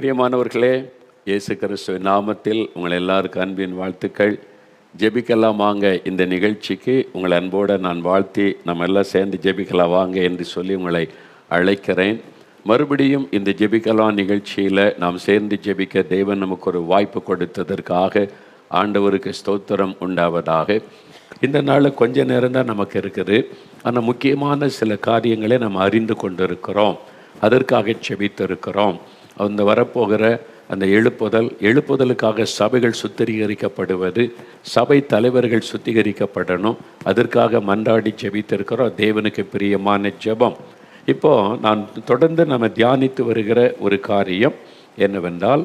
பிரியமானவர்களே இயேசு கிறிஸ்துவ நாமத்தில் உங்கள் எல்லாருக்கும் அன்பின் வாழ்த்துக்கள். ஜெபிக்கலாம் வாங்க இந்த நிகழ்ச்சிக்கு. உங்கள் அன்போடு நான் வாழ்த்தி நம்ம எல்லாம் சேர்ந்து ஜெபிக்கலாம் வாங்க என்று சொல்லி உங்களை அழைக்கிறேன். மறுபடியும் இந்த ஜெபிக்கலாம் நிகழ்ச்சியில் நாம் சேர்ந்து ஜெபிக்க தேவன் நமக்கு ஒரு வாய்ப்பு கொடுத்ததற்காக ஆண்டவருக்கு ஸ்தோத்திரம் உண்டாவதாக. இந்த நாள் கொஞ்ச நேரம் தான் நமக்கு இருக்குது. ஆனால் முக்கியமான சில காரியங்களை நம்ம அறிந்து கொண்டிருக்கிறோம். அதற்காக செபித்திருக்கிறோம் அந்த வரப்போகிற அந்த எழுப்புதல் எழுப்புதலுக்காக சபைகள் சுத்திகரிக்கப்படுவது சபை தலைவர்கள் சுத்திகரிக்கப்படணும். அதற்காக மன்றாடி ஜெபித்திருக்கிறோம். தேவனுக்கு பிரியமான ஜெபம். இப்போ நான் தொடர்ந்து நம்ம தியானித்து வருகிற ஒரு காரியம் என்னவென்றால்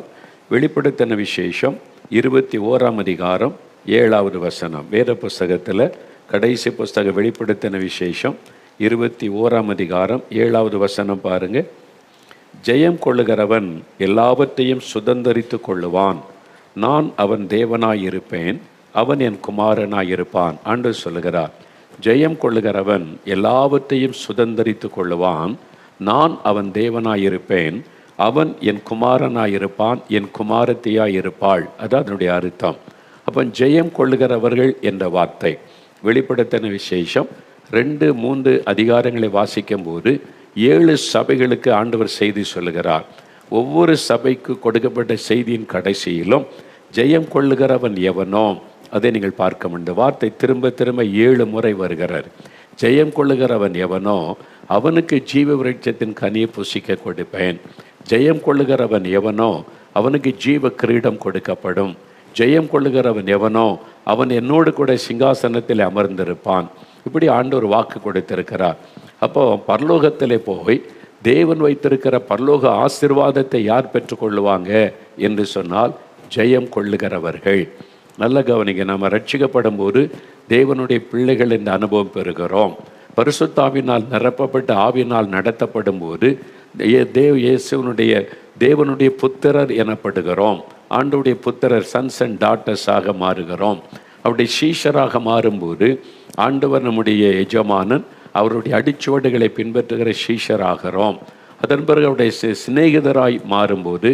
வெளிப்படுத்தின விசேஷம் இருபத்தி ஓராம் அதிகாரம் ஏழாவது வசனம். வேத புஸ்தகத்தில் கடைசி புஸ்தக வெளிப்படுத்தின விசேஷம் இருபத்தி ஓராம் அதிகாரம் ஏழாவது வசனம் பாருங்கள் ஜெயம் கொள்ளுகிறவன் எல்லாவற்றையும் சுதந்திரித்து கொள்ளுவான். நான் அவன் தேவனாயிருப்பேன் அவன் என் குமாரனாயிருப்பான் ஆண்டு சொல்லுகிறார். ஜெயம் கொள்ளுகிறவன் எல்லாவற்றையும் சுதந்தரித்து கொள்ளுவான். நான் அவன் தேவனாயிருப்பேன் அவன் என் குமாரனாயிருப்பான் என் குமாரத்தியாயிருப்பாள். அது அதனுடைய அர்த்தம். அப்போ ஜெயம் கொள்ளுகிறவர்கள் என்ற வார்த்தை. வெளிப்படுத்தின விசேஷம் ரெண்டு மூன்று அதிகாரங்களை வாசிக்கும் போது ஏழு சபைகளுக்கு ஆண்டவர் செய்தி சொல்லுகிறார். ஒவ்வொரு சபைக்கு கொடுக்கப்பட்ட செய்தியின் கடைசியிலும் ஜெயம் கொள்ளுகிறவன் எவனோ? அதை நீங்கள் பார்க்க முடியும் வார்த்தை திரும்ப திரும்ப ஏழு முறை வருகிறார். ஜெயம் கொள்ளுகிறவன் எவனோ? அவனுக்கு ஜீவ விருட்சத்தின் கனியை புசிக்க கொடுப்பேன். ஜெயம் கொள்ளுகிறவன் எவனோ? அவனுக்கு ஜீவ கிரீடம் கொடுக்கப்படும். ஜெயம் கொள்ளுகிறவன் எவனோ? அவன் என்னோடு கூட சிங்காசனத்தில் அமர்ந்திருப்பான். இப்படி ஆண்டவர் வாக்கு கொடுத்திருக்கிறார். அப்போ பரலோகத்திலே போய் தேவன் வைத்திருக்கிற பரலோக ஆசிர்வாதத்தை யார் பெற்றுக்கொள்ளுவாங்க என்று சொன்னால் ஜெயம் கொள்ளுகிறவர்கள். நல்ல கவனிங்க நம்ம ரட்சிக்கப்படும் போது தேவனுடைய பிள்ளைகள் இந்த அனுபவம் பெறுகிறோம். பரிசுத்தாவினால் நிரப்பப்பட்ட ஆவினால் நடத்தப்படும் போது தேவ் இயேசுவனுடைய தேவனுடைய புத்திரர் எனப்படுகிறோம். ஆண்டுடைய புத்திரர் சன்ஸ் அண்ட் டாட்டர்ஸாக மாறுகிறோம். அவருடைய சீஷராக மாறும்போது ஆண்டவர் நம்முடைய எஜமானன் அவருடைய அடிச்சுவடுகளை பின்பற்றுகிற சீஷராகிறோம். அதன் பிறகு அவருடைய சிநேகிதராய் மாறும்போது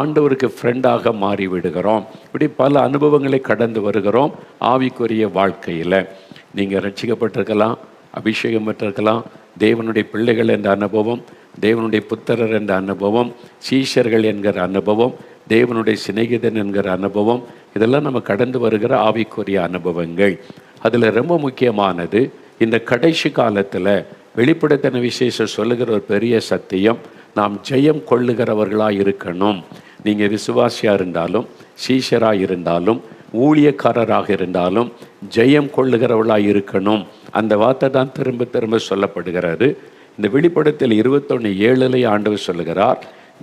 ஆண்டவருக்கு ஃப்ரெண்டாக மாறிவிடுகிறோம். இப்படி பல அனுபவங்களை கடந்து வருகிறோம் ஆவிக்குரிய வாழ்க்கையில். நீங்கள் ரட்சிக்கப்பட்டிருக்கலாம் அபிஷேகம் பெற்றிருக்கலாம் தேவனுடைய பிள்ளைகள் என்ற அனுபவம் தேவனுடைய புத்திரர் என்ற அனுபவம் சீஷர்கள் என்கிற அனுபவம் தேவனுடைய சிநேகிதன் என்கிற அனுபவம் இதெல்லாம் நம்ம கடந்து வருகிற ஆவிக்குரிய அனுபவங்கள். அதில் ரொம்ப முக்கியமானது இந்த கடைசி காலத்தில் வெளிப்படுத்தின விசேஷம் சொல்லுகிற ஒரு பெரிய சத்தியம் நாம் ஜெயம் கொள்ளுகிறவர்களாக இருக்கணும். நீங்கள் விசுவாசியாக இருந்தாலும் சீஷராக இருந்தாலும் ஊழியக்காரராக இருந்தாலும் ஜெயம் கொள்ளுகிறவர்களாக இருக்கணும். அந்த வார்த்தை தான் திரும்ப திரும்ப சொல்லப்படுகிறது. இந்த வெளிப்படத்தில் இருபத்தொன்று ஏழுலை ஆண்டவர் சொல்லுகிறார்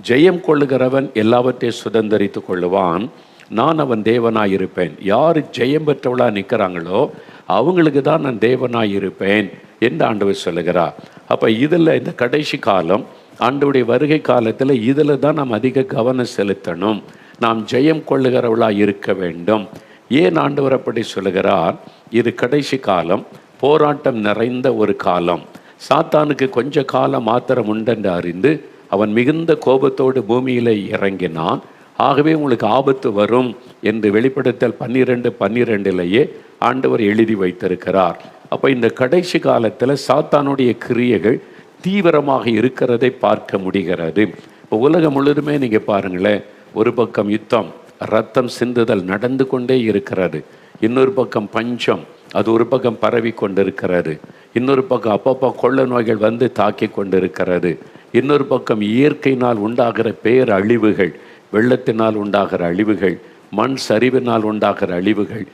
ஜெயம் கொள்ளுகிறவன் எல்லாவற்றையும் சுதந்திரித்து கொள்ளுவான். நான் அவன் தேவனாக இருப்பேன் யார் ஜெயம் பெற்றவளாக நிற்கிறாங்களோ அவங்களுக்கு தான் நான் தேவனாய் இருப்பேன் என்று ஆண்டவர் சொல்லுகிறார். அப்போ இதில் இந்த கடைசி காலம் ஆண்டவுடைய வருகை காலத்தில் இதில் தான் நாம் அதிக கவனம் செலுத்தணும். நாம் ஜெயம் கொள்ளுகிறவளாக இருக்க வேண்டும். ஏன் ஆண்டவர் அப்படி சொல்லுகிறார்? இது கடைசி காலம் போராட்டம் நிறைந்த ஒரு காலம். சாத்தானுக்கு கொஞ்ச காலம் மாத்திரம் உண்டென்று அறிந்து அவன் மிகுந்த கோபத்தோடு பூமியில் இறங்கினான். ஆகவே உங்களுக்கு ஆபத்து வரும் என்று வெளிப்படுத்தல் பன்னிரெண்டு பன்னிரெண்டிலேயே ஆண்டவர் எழுதி வைத்திருக்கிறார். அப்போ இந்த கடைசி காலத்தில் சாத்தானுடைய கிரியைகள் தீவிரமாக இருக்கிறதை பார்க்க முடிகிறது. இப்போ உலகம் முழுதுமே நீங்கள் பாருங்களேன் ஒரு பக்கம் யுத்தம் ரத்தம் சிந்துதல் நடந்து கொண்டே இருக்கிறது. இன்னொரு பக்கம் பஞ்சம் அது ஒரு பக்கம் பரவி கொண்டிருக்கிறது. இன்னொரு பக்கம் அப்பப்போ கொள்ள நோய்கள் வந்து தாக்கி கொண்டிருக்கிறது. இன்னொரு பக்கம் இயற்கையினால் உண்டாகிற பேரழிவுகள் வெள்ளத்தினால் உண்டாகிற அழிவுகள் மண் சரிவினால் உண்டாகிற அழிவுகள்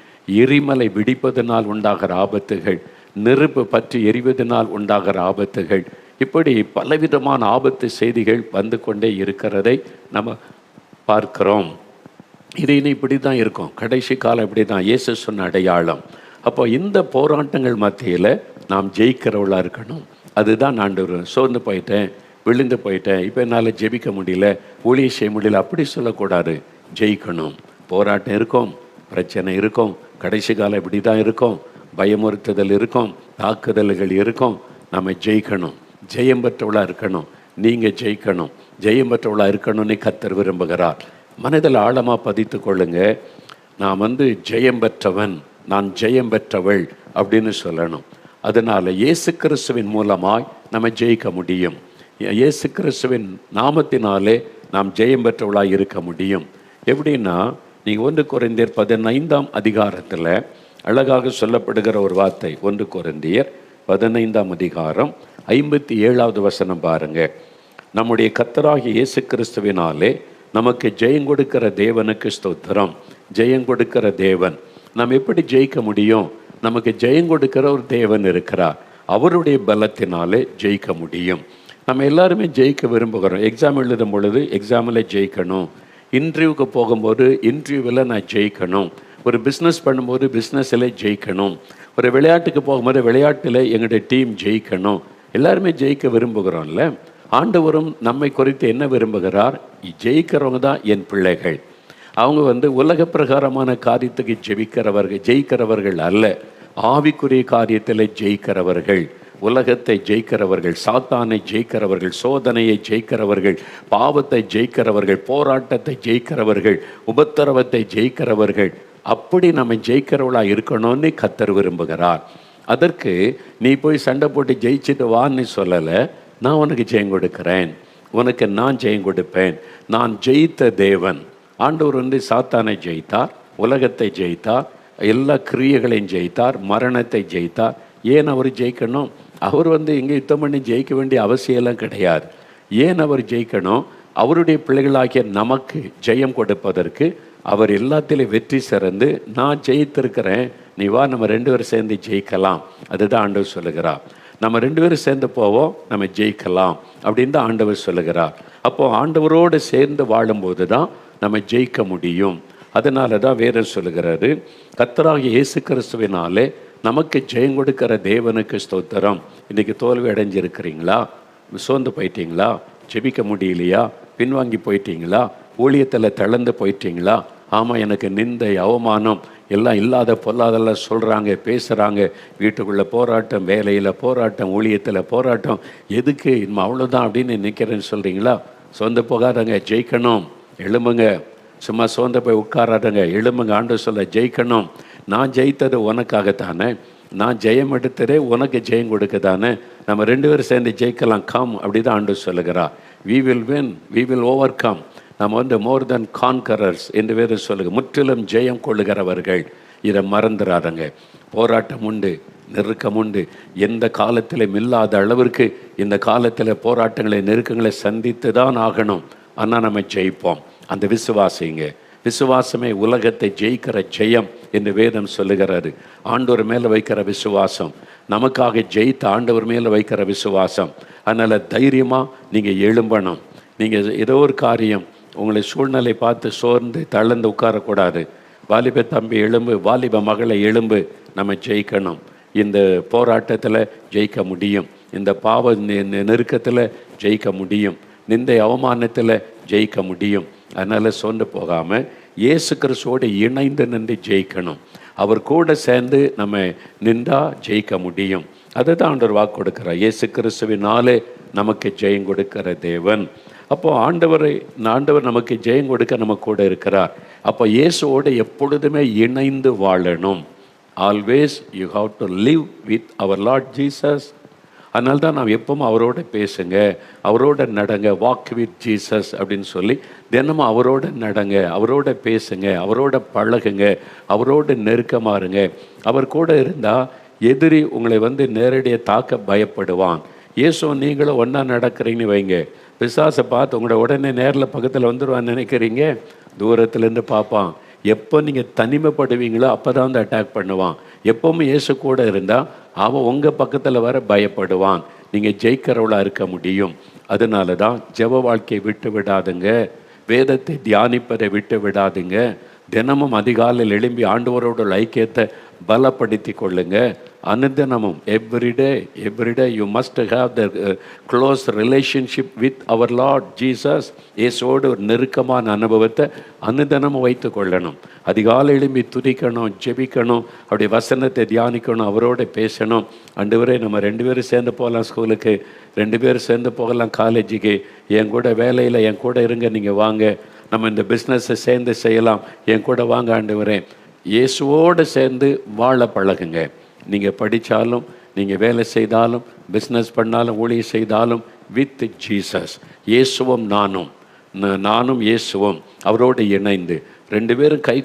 எரிமலை வெடிப்பதனால் உண்டாகிற ஆபத்துகள் நெருப்பு பற்றி எரிவதனால் உண்டாகிற ஆபத்துகள் இப்படி பலவிதமான ஆபத்து செய்திகள் வந்து கொண்டே இருக்கிறதை நம்ம பார்க்கிறோம். இது இனி இப்படி தான் இருக்கும். கடைசி காலம் இப்படி தான் இயேசு சொன்ன அடையாளம். அப்போ இந்த போராட்டங்கள் மத்தியில் நாம் ஜெயிக்கிறவளாக இருக்கணும். அதுதான் ஆண்டவர் சோர்ந்து போயிட்டேன். விழுந்து போயிட்டேன். இப்போ என்னால் ஜெபிக்க முடியல. ஊழிய செய்ய முடியல. அப்படி சொல்லக்கூடாது. ஜெயிக்கணும். போராட்டம் இருக்கும். பிரச்சனை இருக்கும். கடைசி காலம் இப்படி தான் இருக்கும். பயமுறுத்துதல் இருக்கும். தாக்குதல்கள் இருக்கும். நம்ம ஜெயிக்கணும். ஜெயம் பெற்றவளாக இருக்கணும். நீங்கள் ஜெயிக்கணும். ஜெயம் பெற்றவளாக இருக்கணும்னு கத்தர் விரும்புகிறார். மனதில் ஆழமாக பதித்து கொள்ளுங்க. நான் வந்து ஜெயம் பெற்றவன். நான் ஜெயம் பெற்றவள் அப்படின்னு சொல்லணும். அதனால் இயேசு கிறிஸ்துவின் மூலமாய் நம்ம ஜெயிக்க முடியும். இயேசு கிறிஸ்துவின் நாமத்தினாலே நாம் ஜெயம் பெற்றவளாக இருக்க முடியும். எப்படின்னா நீங்கள் ஒன்று குறைந்தீர் பதினைந்தாம் அதிகாரத்தில் அழகாக சொல்லப்படுகிற ஒரு வார்த்தை ஒன்று குறைந்தியர் பதினைந்தாம் அதிகாரம் ஐம்பத்தி ஏழாவது வசனம் பாருங்கள் நம்முடைய கத்தராகிய இயேசு கிறிஸ்துவினாலே நமக்கு ஜெயம் கொடுக்கிற தேவனுக்கு ஸ்தோத்திரம். ஜெயம் கொடுக்கிற தேவன். நாம் எப்படி ஜெயிக்க முடியும்? நமக்கு ஜெயம் கொடுக்கிற ஒரு தேவன் இருக்கிறார். அவருடைய பலத்தினாலே ஜெயிக்க முடியும். நம்ம எல்லாருமே ஜெயிக்க விரும்புகிறோம். எக்ஸாம் எழுதும் பொழுது எக்ஸாமில் ஜெயிக்கணும். இன்டர்வியூக்கு போகும்போது இன்டர்வியூவில் நான் ஜெயிக்கணும். ஒரு பிஸ்னஸ் பண்ணும்போது பிஸ்னஸில் ஜெயிக்கணும். ஒரு விளையாட்டுக்கு போகும்போது விளையாட்டில் எங்களுடைய டீம் ஜெயிக்கணும். எல்லாருமே ஜெயிக்க விரும்புகிறோம்ல. ஆண்டவரும் நம்மை குறித்து என்ன விரும்புகிறார்? ஜெயிக்கிறவங்க தான் என் பிள்ளைகள். அவங்க வந்து உலக பிரகாரமான காரியத்துக்கு ஜெயிக்கிறவர்கள் ஜெயிக்கிறவர்கள் அல்ல. ஆவிக்குரிய காரியத்தில் ஜெயிக்கிறவர்கள். உலகத்தை ஜெயிக்கிறவர்கள் சாத்தானை ஜெயிக்கிறவர்கள் சோதனையை ஜெயிக்கிறவர்கள் பாவத்தை ஜெயிக்கிறவர்கள் போராட்டத்தை ஜெயிக்கிறவர்கள் உபத்திரவத்தை ஜெயிக்கிறவர்கள் அப்படி நம்ம ஜெயிக்கிறவளா இருக்கணும்னு கத்தர் விரும்புகிறார். அதற்கு நீ போய் சண்டை போட்டு ஜெயிச்சுட்டு வான்னு சொல்லலை நான் உனக்கு ஜெயம் கொடுக்கிறேன். உனக்கு நான் ஜெயம் கொடுப்பேன். நான் ஜெயித்த தேவன். ஆண்டவர் வந்து சாத்தானை ஜெயித்தார் உலகத்தை ஜெயித்தார் எல்லா கிரியைகளையும் ஜெயித்தார் மரணத்தை ஜெயித்தார். ஏன் அவர் ஜெயிக்கணும்? அவர் வந்து இங்கே யுத்தம் பண்ணி ஜெயிக்க வேண்டிய அவசியம்லாம் கிடையாது. ஏன் அவர் ஜெயிக்கணும்? அவருடைய பிள்ளைகளாகிய நமக்கு ஜெயம் கொடுப்பதற்கு அவர் எல்லாத்திலையும் வெற்றி சிறந்து நான் ஜெயித்திருக்கிறேன். நீ வா நம்ம ரெண்டு பேரும் சேர்ந்து ஜெயிக்கலாம். அதுதான் ஆண்டவர் சொல்லுகிறார். நம்ம ரெண்டு பேரும் சேர்ந்து போவோம் நம்ம ஜெயிக்கலாம் அப்படின்னு தான் ஆண்டவர் சொல்லுகிறார். அப்போது ஆண்டவரோடு சேர்ந்து வாழும்போது தான் நம்ம ஜெயிக்க முடியும். அதனால தான் வேற சொல்லுகிறாரு கத்தராகி இயேசு கிறிஸ்துவினாலே நமக்கு ஜெயம் கொடுக்கிற தேவனுக்கு ஸ்தோத்திரம். இன்றைக்கி தோல்வி அடைஞ்சிருக்கிறீங்களா? சோர்ந்து போயிட்டீங்களா? ஜெபிக்க முடியலையா? பின்வாங்கி போயிட்டீங்களா? ஊழியத்தில் தளர்ந்து போயிட்டீங்களா? ஆமாம் எனக்கு நிந்தை அவமானம் எல்லாம் இல்லாத பொல்லாதெல்லாம் சொல்கிறாங்க பேசுகிறாங்க வீட்டுக்குள்ளே போராட்டம் வேலையில் போராட்டம் ஊழியத்தில் போராட்டம். எதுக்கு இன்னும் அவ்வளோதான் அப்படின்னு நிற்கிறேன்னு சொல்கிறீங்களா சொந்த போகாதங்க ஜெயிக்கணும். எழும்புங்க. சும்மா சோர்ந்த போய் உட்காராதங்க. எழும்புங்க ஆண்டு சொல்ல ஜெயிக்கணும். நான் ஜெயித்தது உனக்காகத்தானே? நான் ஜெயம் எடுத்ததே உனக்கு ஜெயம் கொடுக்க தானே நம்ம ரெண்டு பேரும் சேர்ந்து ஜெயிக்கலாம். கம் அப்படி தான் ஆண்டு சொல்லுகிறா we will win we will overcome நம்ம வந்து மோர் தென் கான்கரர்ஸ் என்று வேறு சொல்லுங்க முற்றிலும் ஜெயம் கொள்ளுகிறவர்கள். இதை மறந்துடாதங்க போராட்டம் உண்டு நெருக்கம் உண்டு. எந்த காலத்திலும் இல்லாத அளவிற்கு இந்த காலத்தில் போராட்டங்களை நெருக்கங்களை சந்தித்து தான் ஆகணும். ஆனால் நம்ம ஜெயிப்போம். அந்த விசுவாசிங்க. விசுவாசமே உலகத்தை ஜெயிக்கிற ஜெயம் என்று வேதம் சொல்லுகிறாரு ஆண்டவர் மேலே வைக்கிற விசுவாசம் நமக்காக ஜெயித்த ஆண்டவர் மேலே வைக்கிற விசுவாசம். அதனால் தைரியமாக நீங்கள் எழும்பணும். நீங்கள் ஏதோ ஒரு காரியம் உங்களை சூழ்நிலை பார்த்து சோர்ந்து தளர்ந்து உட்காரக்கூடாது. வாலிப தம்பி எலும்பு வாலிப மகளை எலும்பு நம்ம ஜெயிக்கணும். இந்த போராட்டத்தில் ஜெயிக்க முடியும். இந்த பாவ நெருக்கத்தில் ஜெயிக்க முடியும். நிந்தை அவமானத்தில் ஜெயிக்க முடியும். அதனால் சோர்ந்து போகாமல் இயேசு கிறிஸ்துவோடு இணைந்து நின்று ஜெயிக்கணும். அவர் கூட சேர்ந்து நம்ம நின்றா ஜெயிக்க முடியும். அதை தான் ஆண்டவர் வாக்கு கொடுக்கிறார். இயேசு கிறிஸ்துவினாலே நமக்கு ஜெயம் கொடுக்கிற தேவன். அப்போ ஆண்டவரை ஆண்டவர் நமக்கு ஜெயம் கொடுக்க நம்ம கூட இருக்கிறார். அப்போ இயேசுவோடு எப்பொழுதுமே இணைந்து வாழணும். Always you have to live with our Lord Jesus அதனால தான் நாம் எப்பவும் அவரோட பேசுங்க அவரோட நடங்க வாக் வித் ஜீசஸ் அப்படின்னு சொல்லி தினமும் அவரோட நடங்க அவரோட பேசுங்க அவரோட பழகுங்க அவரோட நெருக்கமா இருங்க. அவர் கூட இருந்தால் எதிரி உங்களை வந்து நேரடியாக தாக்க பயப்படுவான். இயேசு நீங்களும் ஒன்றா நடக்கிறீங்கன்னு வைங்க. பிசாசை பார்த்து உங்களோட உடனே நேரில் பக்கத்தில் வந்துடுவான்னு நினைக்கிறீங்க? தூரத்துலேருந்து பார்ப்பான். எப்போ நீங்கள் தனிமைப்படுவீங்களோ அப்போ தான் வந்து அட்டாக் பண்ணுவான். எப்பவும் இயேசு கூட இருந்தால் அவன் உங்கள் பக்கத்தில் வர பயப்படுவான். நீங்கள் ஜெயிக்கிறவளாக இருக்க முடியும். அதனால தான் ஜெப வாழ்க்கையை விட்டு விடாதுங்க. வேதத்தை தியானிப்பதை விட்டு விடாதுங்க. தினமும் அதிகாலையில் எழும்பி ஆண்டவரோட ஐக்கியத்தை பலப்படுத்தி கொள்ளுங்க. அனுதினமும் everyday everyday you must have the close relationship with our Lord Jesus இயேசோடு ஒரு நெருக்கமான அனுபவத்தை அனுதினமும் வைத்து கொள்ளணும். அதிகாலை எழும்பி துதிக்கணும் ஜெபிக்கணும் அப்படி வசனத்தை தியானிக்கணும் அவரோட பேசணும். ஆண்டவரே நம்ம ரெண்டு பேரும் சேர்ந்து போகலாம் ஸ்கூலுக்கு ரெண்டு பேரும் சேர்ந்து போகலாம் காலேஜுக்கு என் கூட வேலையில் என் கூட இருங்க நீங்கள் வாங்க. நம்ம இந்த பிஸ்னஸை சேர்ந்து செய்யலாம். என் கூட வாங்க ஆண்டவரே. இயேசுவோடு சேர்ந்து வாழ பழகுங்க. நீங்கள் படித்தாலும் நீங்கள் வேலை செய்தாலும் பிஸ்னஸ் பண்ணாலும் ஊழியர் செய்தாலும் வித் ஜீசஸ் இயேசுவும் நானும். நானும் இயேசுவும். அவரோடு இணைந்து. ரெண்டு பேரும் கை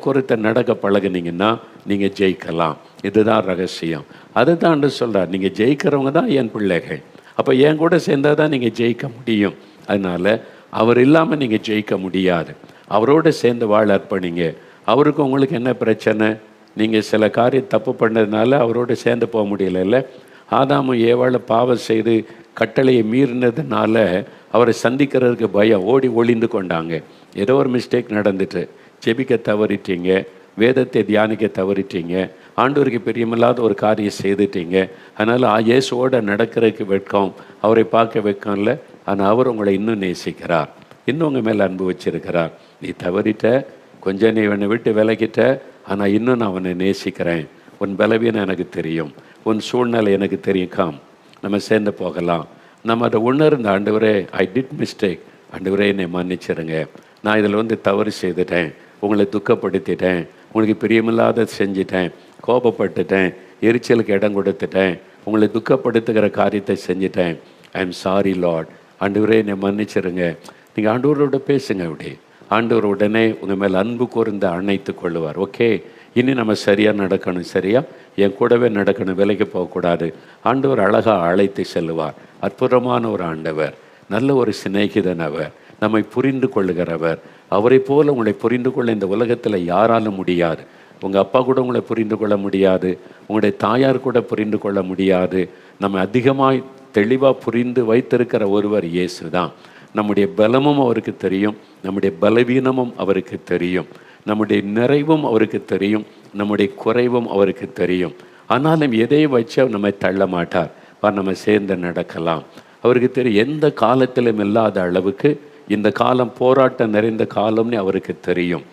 நடக்க பழகுனீங்கன்னா நீங்கள் ஜெயிக்கலாம். இதுதான் ரகசியம். அதுதான் சொல்கிறார் நீங்கள் ஜெயிக்கிறவங்க தான் என் பிள்ளைகள். அப்போ என் கூட சேர்ந்தால் தான் நீங்கள் ஜெயிக்க முடியும். அதனால் அவர் இல்லாமல் நீங்கள் ஜெயிக்க முடியாது. அவரோட சேர்ந்து வாழ அர்ப்பணிங்க. அவருக்கு உங்களுக்கு என்ன பிரச்சனை? நீங்கள் சில காரியம் தப்பு பண்ணதுனால அவரோட சேர்ந்து போக முடியல ஆதாமும் ஏவாழ பாவம் செய்து கட்டளையை மீறினதுனால அவரை சந்திக்கிறதுக்கு பயம். ஓடி ஒளிந்து கொண்டாங்க. ஏதோ ஒரு மிஸ்டேக் நடந்துட்டு. ஜெபிக்க தவறிட்டீங்க. வேதத்தை தியானிக்க தவறிட்டீங்க. ஆண்டவருக்கு பிரியமில்லாத ஒரு காரியம் செய்துட்டீங்க. அதனால் ஆ- இயேசுவோட நடக்கிறதுக்கு வெட்கம். அவரை பார்க்க வெட்கம் இல்லை ஆனால் அவர் உங்களை இன்னும் நேசிக்கிறார். இன்னும் உங்கள் மேலே அன்பு வச்சிருக்கிறார். நீ தவறிட்ட கொஞ்சம் நீ என்னை விட்டு விலகிட்ட ஆனால் இன்னும் நான் அவனை நேசிக்கிறேன். உன் பலவீனம் எனக்கு தெரியும். உன் சூழ்நிலை எனக்கு தெரியும். காம் நம்ம சேர்ந்து போகலாம். நம்ம அதை உணர்ந்த ஆண்டவரே ஐ டிட் மிஸ்டேக் ஆண்டவரே என்னை மன்னிச்சிருங்க. நான் இதில் வந்து தவறு செய்துட்டேன். உங்களை துக்கப்படுத்திட்டேன். உங்களுக்கு பிரியமில்லாத செஞ்சிட்டேன். கோபப்பட்டுட்டேன். எரிச்சலுக்கு இடம் கொடுத்துட்டேன். உங்களை துக்கப்படுத்துகிற காரியத்தை செஞ்சிட்டேன். ஐ எம் சாரி லார்ட் ஆண்டவரே என்னை மன்னிச்சிருங்க. நீங்கள் ஆண்டவரோட பேசுங்க அப்படி. ஆண்டவர் உடனே உங்கள் மேல் அன்பு கூர்ந்து அணைத்து கொள்ளுவார். ஓகே? இனி நம்ம சரியாக நடக்கணும் சரியா? என் கூடவே நடக்கணும் விலைக்கு போகக்கூடாது ஆண்டவர் அழகாக அழைத்து செல்லுவார். அற்புதமான ஒரு ஆண்டவர். நல்ல ஒரு சிநேகிதன் அவர். நம்மை புரிந்து கொள்ளுகிறவர். அவரை போல உங்களை புரிந்து கொள்ள இந்த உலகத்தில் யாராலும் முடியாது. உங்கள் அப்பா கூட உங்களை புரிந்து கொள்ள முடியாது. உங்களுடைய தாயார் கூட புரிந்து கொள்ள முடியாது. நம்ம அதிகமாக தெளிவாக புரிந்து வைத்திருக்கிற ஒருவர் இயேசு தான் நம்முடைய பலமும் அவருக்கு தெரியும் நம்முடைய பலவீனமும் அவருக்கு தெரியும் நம்முடைய நிறைவும் அவருக்கு தெரியும் நம்முடைய குறைவும் அவருக்கு தெரியும். ஆனாலும் எதையும் வச்சு அவர் நம்மை தள்ள மாட்டார்? வா நம்ம சேர்ந்து நடக்கலாம். அவருக்கு தெரியும் எந்த காலத்திலும் இல்லாத அளவுக்கு இந்த காலம் போராட்டம் நிறைந்த காலம்னு அவருக்கு தெரியும்.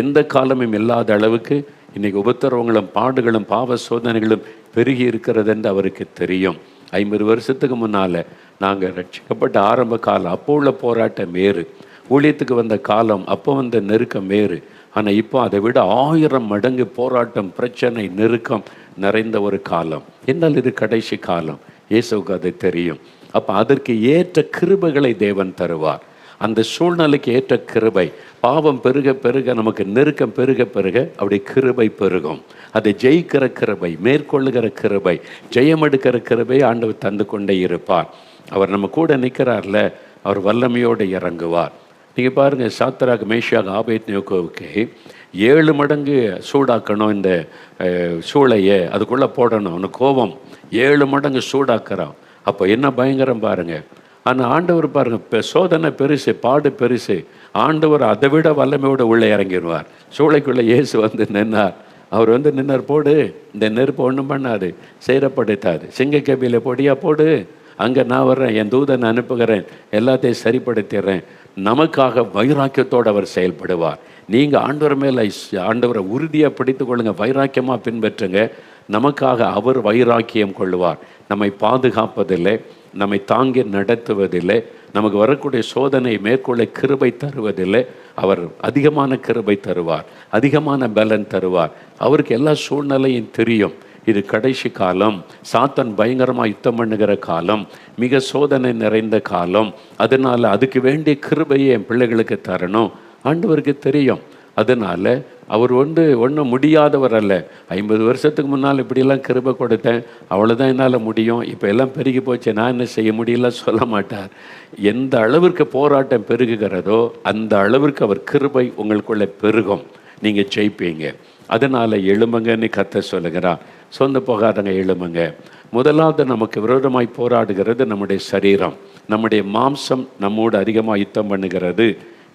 எந்த காலமும் இல்லாத அளவுக்கு இன்றைக்கி உபத்திரவங்களும் பாடுகளும் பாவ சோதனைகளும் பெருகி இருக்கிறது என்று அவருக்கு தெரியும். ஐம்பது வருஷத்துக்கு முன்னால் நாங்கள் ரட்சிக்கப்பட்ட ஆரம்ப காலம் அப்போ உள்ள போராட்டம் வேறு ஊழியத்துக்கு வந்த காலம் அப்போ வந்த நெருக்கம் வேறு ஆனால் இப்போ அதை விட ஆயிரம் மடங்கு போராட்டம் பிரச்சனை நெருக்கம் நிறைந்த ஒரு காலம். என்னால் இது கடைசி காலம். இயேசுக்கு அது தெரியும். அப்போ அதற்கு ஏற்ற கிருபைகளை தேவன் தருவார். அந்த சூழ்நிலைக்கு ஏற்ற கிருபை. பாவம் பெருக பெருக நமக்கு நெருக்கம் பெருக பெருக அப்படி கிருபை பெருகும். அதை ஜெயிக்கிற கிருபை மேற்கொள்ளுகிற கிருபை ஜெயம் எடுக்கிற கிருபை ஆண்டவர் தந்து கொண்டே இருப்பார். அவர் நம்ம கூட நிற்கிறார்ல அவர் வல்லமையோடு இறங்குவார். நீங்கள் பாருங்கள் சாத்ராக் மேஷாக் ஆபேத் நோக்கோவுக்கு ஏழு மடங்கு சூடாக்கணும் இந்த சூளையை அதுக்குள்ளே போடணும். அவனுக்கு கோபம். ஏழு மடங்கு சூடாக்குறான். அப்போ என்ன பயங்கரம் பாருங்கள் ஆனால் ஆண்டவர் பாருங்க சோதனை பெருசு பாடு பெருசு. ஆண்டவர் அதை விட வல்லமையோட உள்ளே இறங்கிடுவார். சூளைக்குள்ளே இயேசு வந்து நின்னார். அவர் வந்து நின்னர் போடு. இந்த நெருப்பு ஒன்றும் பண்ணாது. சேரப்படுத்தாது சிங்கக்கபியில் பொடியாக போடு. அங்கே நான் வர்றேன் என் தூதனை அனுப்புகிறேன். எல்லாத்தையும் சரிப்படுத்திடுறேன். நமக்காக வைராக்கியத்தோடு அவர் செயல்படுவார். நீங்கள் ஆண்டவர் மேலே ஆண்டவரை உறுதியாக பிடித்து கொள்ளுங்கள் வைராக்கியமாக பின்பற்றுங்க. நமக்காக அவர் வைராக்கியம் கொள்வார் நம்மை பாதுகாப்பதில்லை நம்மை தாங்கி நடத்துவதில்லை நமக்கு வரக்கூடிய சோதனை மேற்கொள்ள கிருபை தருவதில்லை அவர் அதிகமான கிருபை தருவார் அதிகமான பலன் தருவார். அவருக்கு எல்லா சூழ்நிலையும் தெரியும். இது கடைசி காலம் சாத்தன் பயங்கரமாக யுத்தம் பண்ணுகிற காலம் மிக சோதனை நிறைந்த காலம். அதனால் அதுக்கு வேண்டிய கிருபையை என் பிள்ளைகளுக்கு தரணும். ஆண்டவருக்கு தெரியும். அதனால் அவர் வந்து ஒன்றும் முடியாதவர் அல்ல. ஐம்பது வருஷத்துக்கு முன்னால் இப்படியெல்லாம் கிருபை கொடுத்தேன். அவ்வளோதான் என்னால் முடியும். இப்போ எல்லாம் பெருகி போச்சு. நான் என்ன செய்ய முடியல சொல்ல மாட்டார். எந்த அளவிற்கு போராட்டம் பெருகுகிறதோ அந்த அளவிற்கு அவர் கிருபை உங்களுக்குள்ளே பெருகும். நீங்கள் ஜெயிப்பீங்க. அதனால் எழும்புங்கன்னு கத்த சொல்லுகிறார். சொந்த போகாதங்க எழும்புங்க. முதலாவது நமக்கு விரோதமாய் போராடுகிறது நம்முடைய சரீரம். நம்முடைய மாம்சம் நம்மோடு அதிகமாக யுத்தம் பண்ணுகிறது.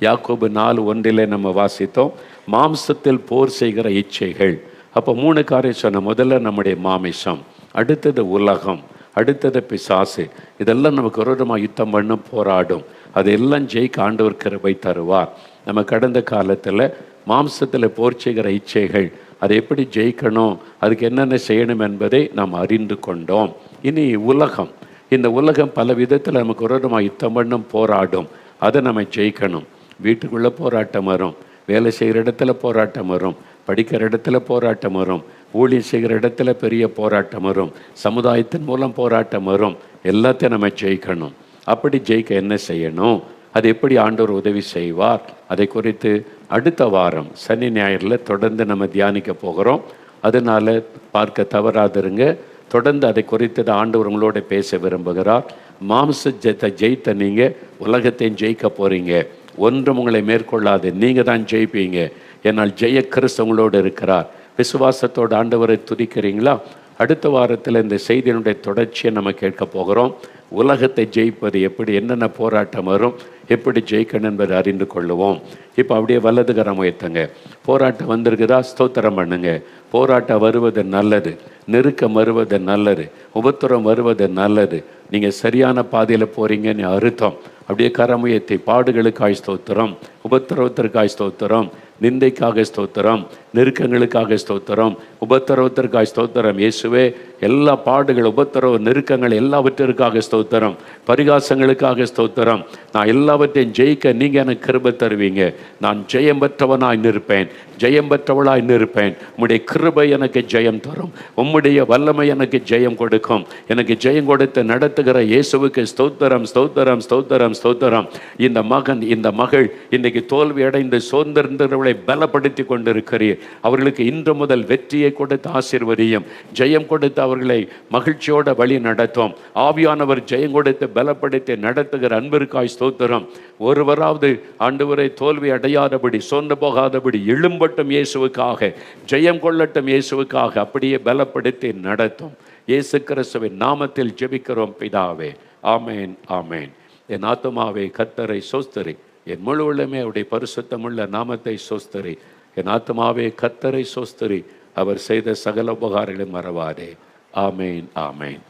யாக்கோபு நாலு ஒன்றிலே நம்ம வாசித்தோம் மாம்சத்தில் போர் செய்கிற இச்சைகள். அப்போ மூணு காரியம் சொன்ன முதல்ல நம்முடைய மாமிசம் அடுத்தது உலகம் அடுத்தது பிசாசு. இதெல்லாம் நமக்கு விரோதமாக யுத்தம் பண்ணும் போராடும். அதையெல்லாம் ஜெயிக்க ஆண்டவர் கிருபை தருவார். நம்ம கடந்த காலத்தில் மாம்சத்தில் போர் செய்கிற இச்சைகள் அதை எப்படி ஜெயிக்கணும் அதுக்கு என்னென்ன செய்யணும் என்பதை நாம் அறிந்து கொண்டோம். இனி உலகம். இந்த உலகம் பல விதத்தில் நமக்கு விரோதமாக யுத்தம் பண்ணும் போராடும். அதை நம்ம ஜெயிக்கணும். வீட்டுக்குள்ளே போராட்டம் வரும். வேலை செய்கிற இடத்துல போராட்டம் வரும். படிக்கிற இடத்துல போராட்டம் வரும். ஊழியம் செய்கிற இடத்துல பெரிய போராட்டம் வரும். சமுதாயத்தின் மூலம் போராட்டம் வரும். எல்லாத்தையும் நம்ம ஜெயிக்கணும். அப்படி ஜெயிக்க என்ன செய்யணும்? அது எப்படி ஆண்டவர் உதவி செய்வார்? அதை குறித்து அடுத்த வாரம் சனி ஞாயிறில் தொடர்ந்து நம்ம தியானிக்க போகிறோம். அதனால் பார்க்க தவறாதிருங்க. தொடர்ந்து அதை குறித்து தான் ஆண்டவர் உங்களோட பேச விரும்புகிறார். மாம்ச ஜெயத்தை ஜெயித்த நீங்கள் உலகத்தையும் ஜெயிக்க போகிறீங்க ஒன்றும் உங்களை மேற்கொள்ளாது. நீங்கள் தான் ஜெயிப்பீங்க. என்னால் ஜெய கிறிஸ்து உங்களோடு இருக்கிறார். விசுவாசத்தோடு ஆண்டவரை துதிக்கிறீங்களா? அடுத்த வாரத்தில் இந்த செய்தியினுடைய தொடர்ச்சியை நம்ம கேட்க போகிறோம். உலகத்தை ஜெயிப்பது எப்படி என்னென்ன போராட்டம் வரும் எப்படி ஜெயிக்கணும் என்பதை அறிந்து கொள்ளுவோம். இப்போ அப்படியே வல்லதுகரம் உயர்த்துங்க. போராட்டம் வந்திருக்குதா? ஸ்தோத்திரம் பண்ணுங்க. போராட்டம் வருவது நல்லது. நெருக்கம் வருவது நல்லது. உபத்திரம் வருவது நல்லது. நீங்கள் சரியான பாதையில் போகிறீங்கன்னு அர்த்தம். அப்படியே கரமுயத்தை பாடுகளுக்காய் ஸ்தோத்திரம். உபத்திரவத்திற்காய் ஸ்தோத்திரம். நிந்தைக்காக ஸ்தோத்திரம் நெருக்கங்களுக்காக ஸ்தோத்திரம் உபத்திரவத்திற்காக ஸ்தோத்திரம். இயேசுவே எல்லா பாடுகள் உபத்திரவு நெருக்கங்கள் எல்லாவற்றிற்காக ஸ்தோத்திரம். பரிகாசங்களுக்காக ஸ்தோத்திரம். நான் எல்லாவற்றையும் ஜெயிக்க நீங்கள் எனக்கு கிருபை தருவீங்க. நான் ஜெயம் பெற்றவனாய் நிற்பேன். ஜெயம் பெற்றவளாய் நிற்பேன். உம்முடைய கிருபை எனக்கு ஜெயம் தரும். உம்முடைய வல்லமை எனக்கு ஜெயம் கொடுக்கும். எனக்கு ஜெயம் கொடுத்து நடத்துகிற இயேசுவுக்கு ஸ்தோத்திரம் ஸ்தோத்திரம் ஸ்தோத்திரம் ஸ்தோத்திரம். இந்த மகன் இந்த மகள் இன்னைக்கு தோல்வி அடைந்து சோர்ந்திருந்தவர்களை பலப்படுத்தி கொண்டிருக்கிறீர். அவர்களுக்கு இன்று முதல் வெற்றியை கொடுத்து ஆசிர்வதியும். ஜெயம் கொடுத்து அவர்களை மகிழ்ச்சியோட வழி நடத்தும். ஆவியானவர் ஜெயம் கொடுத்து பலப்படுத்தி நடத்துகிற அன்பிற்காய் ஸ்தோத்திரம். ஒருவராவது ஆண்டவரை தோல்வி அடையாதபடி சோர்ந்து போகாதபடி எழும்பட்டும் இயேசுவுக்காக ஜெயம் கொள்ளட்டும் இயேசுவுக்காக அப்படியே பலப்படுத்தி நடத்தும். இயேசு கிறிஸ்துவின் நாமத்தில் ஜெபிக்கிறோம் பிதாவே. ஆமேன் ஆமேன். என் ஆத்மாவே கத்தரை சோஸ்தரி. என் முழு உள்ளமே அவருடைய பரிசுத்தமுள்ள நாமத்தை சோஸ்தரி. என் ஆத்மாவே கத்தரை சோஸ்தரி. அவர் செய்த சகல உபகாரங்களை மறவாதே. ஆமேன் ஆமேன்